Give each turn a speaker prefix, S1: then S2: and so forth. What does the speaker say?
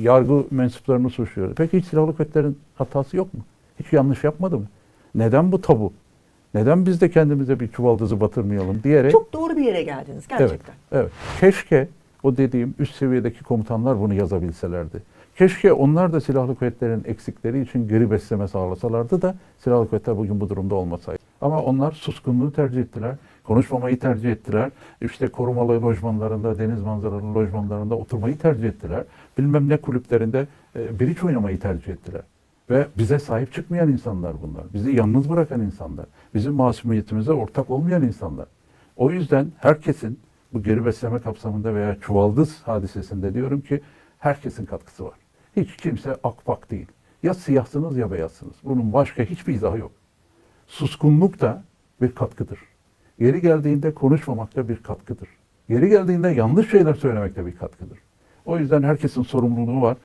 S1: yargı mensuplarını suçluyoruz. Peki hiç silahlı kuvvetlerin hatası yok mu? Hiç yanlış yapmadı mı? Neden bu tabu? Neden biz de kendimize bir çuvaldızı batırmayalım diyerek
S2: Çok doğru bir yere geldiniz gerçekten.
S1: Evet, evet. Keşke o dediğim üst seviyedeki komutanlar bunu yazabilselerdi. Keşke onlar da silahlı kuvvetlerin eksikleri için geri besleme sağlasalardı da silahlı kuvvetler bugün bu durumda olmasaydı. Ama onlar suskunluğu tercih ettiler. Konuşmamayı tercih ettiler. İşte korumalı lojmanlarında, deniz manzaralı lojmanlarında oturmayı tercih ettiler. Bilmem ne kulüplerinde e, biriç oynamayı tercih ettiler. Ve bize sahip çıkmayan insanlar bunlar. Bizi yalnız bırakan insanlar. Bizim masumiyetimize ortak olmayan insanlar. O yüzden herkesin bu geri besleme kapsamında veya çuvaldız hadisesinde diyorum ki herkesin katkısı var. Hiç kimse akpak değil. Ya siyahsınız ya beyazsınız. Bunun başka hiçbir izahı yok. Suskunluk da bir katkıdır. Yeri geldiğinde konuşmamak da bir katkıdır. Yeri geldiğinde yanlış şeyler söylemek de bir katkıdır. O yüzden herkesin sorumluluğu var.